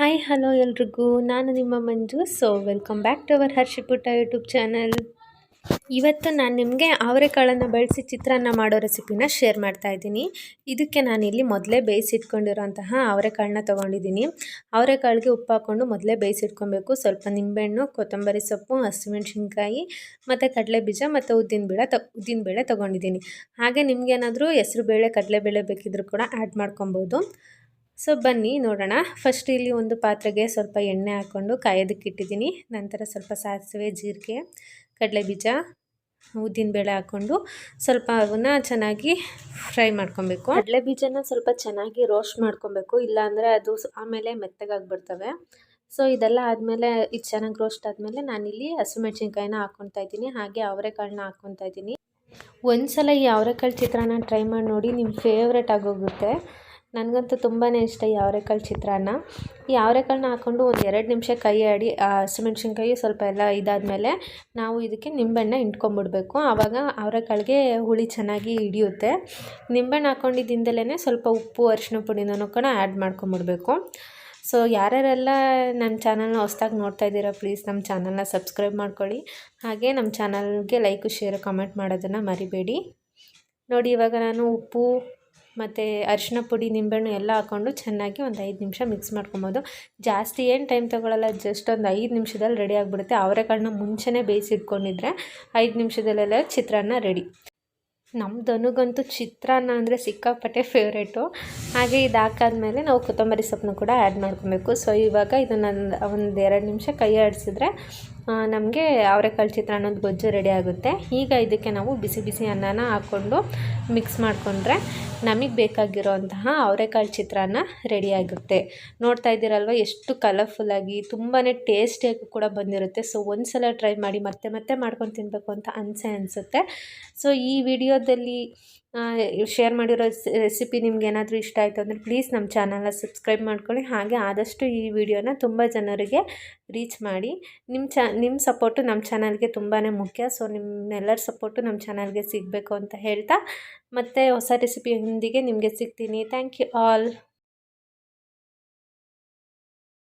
Hi hello ಎಲ್ರಿಗೂ. ನಾನು ನಿಮ್ಮ Manju. So welcome back to our Harshiputta YouTube channel ಇವತ್ತು ನಾನು ನಿಮಗೆ ಅವರೆಕಾಳನ್ನು ಬಳಸಿ ಚಿತ್ರಾನ್ನ ಮಾಡೋ ರೆಸಿಪಿನ ಶೇರ್ ಮಾಡ್ತಾ ಇದ್ದೀನಿ. ಇದಕ್ಕೆ ನಾನಿಲ್ಲಿ ಮೊದಲೇ ಬೇಯಿಸಿಟ್ಕೊಂಡಿರೋಂತಹ ಅವರೆಕಾಳನ್ನ ತೊಗೊಂಡಿದ್ದೀನಿ. ಅವರೆಕಾಳಿಗೆ ಉಪ್ಪು ಹಾಕ್ಕೊಂಡು ಮೊದಲೇ ಬೇಯಿಸಿಟ್ಕೊಬೇಕು ಸ್ವಲ್ಪ ನಿಂಬೆಹಣ್ಣು, ಕೊತ್ತಂಬರಿ ಸೊಪ್ಪು, ಹಸಿಮೆಣ್ಸಿನ್ಕಾಯಿ, ಮತ್ತು ಕಡಲೆ ಬೀಜ ಮತ್ತು ಉದ್ದಿನಬೇಳೆ ತ ಉದ್ದಿನಬೇಳೆ ತೊಗೊಂಡಿದ್ದೀನಿ. ಹಾಗೆ ನಿಮಗೇನಾದರೂ ಹೆಸ್ರು ಬೇಳೆ, ಕಡಲೆಬೇಳೆ ಬೇಕಿದ್ರೂ ಕೂಡ ಆ್ಯಡ್ ಮಾಡ್ಕೊಬೋದು. ಸೊ ಬನ್ನಿ ನೋಡೋಣ. ಫಸ್ಟ್ ಇಲ್ಲಿ ಒಂದು ಪಾತ್ರೆಗೆ ಸ್ವಲ್ಪ ಎಣ್ಣೆ ಹಾಕ್ಕೊಂಡು ಕಾಯೋದಕ್ಕೆ ಇಟ್ಟಿದ್ದೀನಿ. ನಂತರ ಸ್ವಲ್ಪ ಸಾಸಿವೆ, ಜೀರಿಗೆ ಕಡಲೆ ಬೀಜ ಉದ್ದಿನಬೇಳೆ ಹಾಕ್ಕೊಂಡು ಸ್ವಲ್ಪ ಅವನ್ನ ಚೆನ್ನಾಗಿ ಫ್ರೈ ಮಾಡ್ಕೊಬೇಕು. ಕಡಲೆ ಬೀಜನ ಸ್ವಲ್ಪ ಚೆನ್ನಾಗಿ ರೋಸ್ಟ್ ಮಾಡ್ಕೊಬೇಕು. ಇಲ್ಲಾಂದರೆ ಅದು ಆಮೇಲೆ ಮೆತ್ತಗಾಗ್ಬಿಡ್ತವೆ. ಸೊ ಇದೆಲ್ಲ ಆದಮೇಲೆ ಇದು ಚೆನ್ನಾಗಿ ರೋಸ್ಟ್ ಆದಮೇಲೆ ನಾನಿಲ್ಲಿ ಹಸಿಮೆಣ್ಸಿನ್ಕಾಯಿನ ಹಾಕ್ಕೊತಾ ಇದ್ದೀನಿ. ಹಾಗೆ ಅವರೆಕಾಳನ್ನ ಹಾಕ್ಕೊತಾ ಇದ್ದೀನಿ. ಒಂದು ಸಲ ಈ ಅವರೆಕಾಳು ಚಿತ್ರಾನ್ನ ಟ್ರೈ ಮಾಡಿ ನೋಡಿ ನಿಮ್ಮ ಫೇವ್ರೆಟ್ ಆಗೋಗುತ್ತೆ. ನನಗಂತೂ ತುಂಬಾ ಇಷ್ಟ ಈ ಅವರೆಕಾಳು ಚಿತ್ರಾನ್ನ. ಈ ಅವರೆಕಾಳನ್ನ ಹಾಕ್ಕೊಂಡು ಒಂದು ಎರಡು ನಿಮಿಷ ಕೈ ಆಡಿ ಹಸಿಮೆಣ್ಸಿನ್ಕಾಯಿ ಸ್ವಲ್ಪ ಎಲ್ಲ ಇದಾದಮೇಲೆ ನಾವು ಇದಕ್ಕೆ ನಿಂಬೆಹಣ್ಣ ಹಿಂಡ್ಕೊಂಬಿಡ್ಬೇಕು. ಆವಾಗ ಅವರೆಕಾಳಿಗೆ ಹುಳಿ ಚೆನ್ನಾಗಿ ಹಿಡಿಯುತ್ತೆ. ನಿಂಬೆಹಣ್ಣು ಹಾಕ್ಕೊಂಡಿದ್ದಿಂದಲೇ ಸ್ವಲ್ಪ ಉಪ್ಪು ಅರಿಶಿನ ಪುಡಿನೂ ಕೂಡ ಆ್ಯಡ್ ಮಾಡ್ಕೊಂಬಿಡ್ಬೇಕು. ಸೊ, ಯಾರ್ಯಾರೆಲ್ಲ ನಮ್ಮ ಚಾನಲ್ನ ಹೊಸ್ದಾಗಿ ನೋಡ್ತಾ ಇದ್ದೀರಾ ಪ್ಲೀಸ್ ನಮ್ಮ ಚಾನಲ್ನ ಸಬ್ಸ್ಕ್ರೈಬ್ ಮಾಡ್ಕೊಳ್ಳಿ. ಹಾಗೆ ನಮ್ಮ ಚಾನಲ್ಗೆ ಲೈಕು, ಶೇರು, ಕಮೆಂಟ್ ಮಾಡೋದನ್ನು ಮರಿಬೇಡಿ. ನೋಡಿ, ಇವಾಗ ನಾನು ಉಪ್ಪು ಮತ್ತು ಅರಿಶಿನ ಪುಡಿ, ನಿಂಬೆಹಣ್ಣು ಎಲ್ಲ ಹಾಕ್ಕೊಂಡು ಚೆನ್ನಾಗಿ ಒಂದು ಐದು ನಿಮಿಷ ಮಿಕ್ಸ್ ಮಾಡ್ಕೊಬೋದು. ಜಾಸ್ತಿ ಏನು ಟೈಮ್ ತೊಗೊಳ್ಳಲ್ಲ ಜಸ್ಟ್ ಒಂದು ಐದು ನಿಮಿಷದಲ್ಲಿ ರೆಡಿ ಆಗಿಬಿಡುತ್ತೆ. ಅವರೆಕಾಳನ್ನ ಮುಂಚೆನೇ ಬೇಯಿಸಿಟ್ಕೊಂಡಿದ್ರೆ ಐದು ನಿಮಿಷದಲ್ಲೆಲ್ಲ ಚಿತ್ರಾನ್ನ ರೆಡಿ ನಮ್ಮ ದನುಗಂತೂ ಚಿತ್ರಾನ್ನ ಅಂದರೆ ಸಿಕ್ಕಾಪಟ್ಟೆ ಫೇವ್ರೇಟು ಹಾಗೆ ಇದು ಹಾಕಾದ್ಮೇಲೆ ನಾವು ಕೊತ್ತಂಬರಿ ಸೊಪ್ಪನ್ನು ಕೂಡ ಆ್ಯಡ್ ಮಾಡ್ಕೊಬೇಕು. ಸೊ ಇವಾಗ ಇದನ್ನು ಒಂದು ಎರಡು ನಿಮಿಷ ಕೈ ಆಡಿಸಿದ್ರೆ ನಮಗೆ ಅವರೆಕಾಳು ಅನ್ನೋದು ಗೊಜ್ಜು ರೆಡಿ ಆಗುತ್ತೆ. ಈಗ ಇದಕ್ಕೆ ನಾವು ಬಿಸಿ ಬಿಸಿ ಅನ್ನನ ಹಾಕ್ಕೊಂಡು ಮಿಕ್ಸ್ ಮಾಡಿಕೊಂಡ್ರೆ ನಮಗೆ ಬೇಕಾಗಿರೋಂತಹ ಅವರೆಕಾಳು ಚಿತ್ರಾನ್ನ ರೆಡಿಯಾಗುತ್ತೆ ನೋಡ್ತಾ ಇದ್ದೀರಲ್ವ, ಎಷ್ಟು ಕಲರ್ಫುಲ್ಲಾಗಿ ತುಂಬಾ ಟೇಸ್ಟಿಯಾಗಿ ಕೂಡ ಬಂದಿರುತ್ತೆ. ಸೊ ಒಂದು ಸಲ ಟ್ರೈ ಮಾಡಿ ಮತ್ತೆ ಮತ್ತೆ ಮಾಡ್ಕೊಂಡು ತಿನ್ನಬೇಕು ಅಂತ ಅನಿಸೆ ಅನಿಸುತ್ತೆ. ಸೊ ಈ ವಿಡಿಯೋದಲ್ಲಿ ಶೇರ್ ಮಾಡಿರೋ ರೆಸಿಪಿ ನಿಮ್ಗೆ ಏನಾದರೂ ಇಷ್ಟ ಆಯಿತು ಅಂದರೆ ಪ್ಲೀಸ್ ನಮ್ಮ ಚಾನಲ್ನ ಸಬ್ಸ್ಕ್ರೈಬ್ ಮಾಡ್ಕೊಳ್ಳಿ. ಹಾಗೆ ಆದಷ್ಟು ಈ ವಿಡಿಯೋನ ತುಂಬ ಜನರಿಗೆ ರೀಚ್ ಮಾಡಿ. ನಿಮ್ಮ ಚ ನಿಮ್ಮ ಸಪೋರ್ಟು ನಮ್ಮ ಚಾನಲ್ಗೆ ತುಂಬಾ ಮುಖ್ಯ. ಸೊ ನಿಮ್ಮೆಲ್ಲರ ಸಪೋರ್ಟು ನಮ್ಮ ಚಾನಲ್ಗೆ ಸಿಗಬೇಕು ಅಂತ ಹೇಳ್ತಾ. ಮತ್ತು ಹೊಸ ರೆಸಿಪಿಯೊಂದಿಗೆ ನಿಮಗೆ ಸಿಗ್ತೀನಿ. Thank you all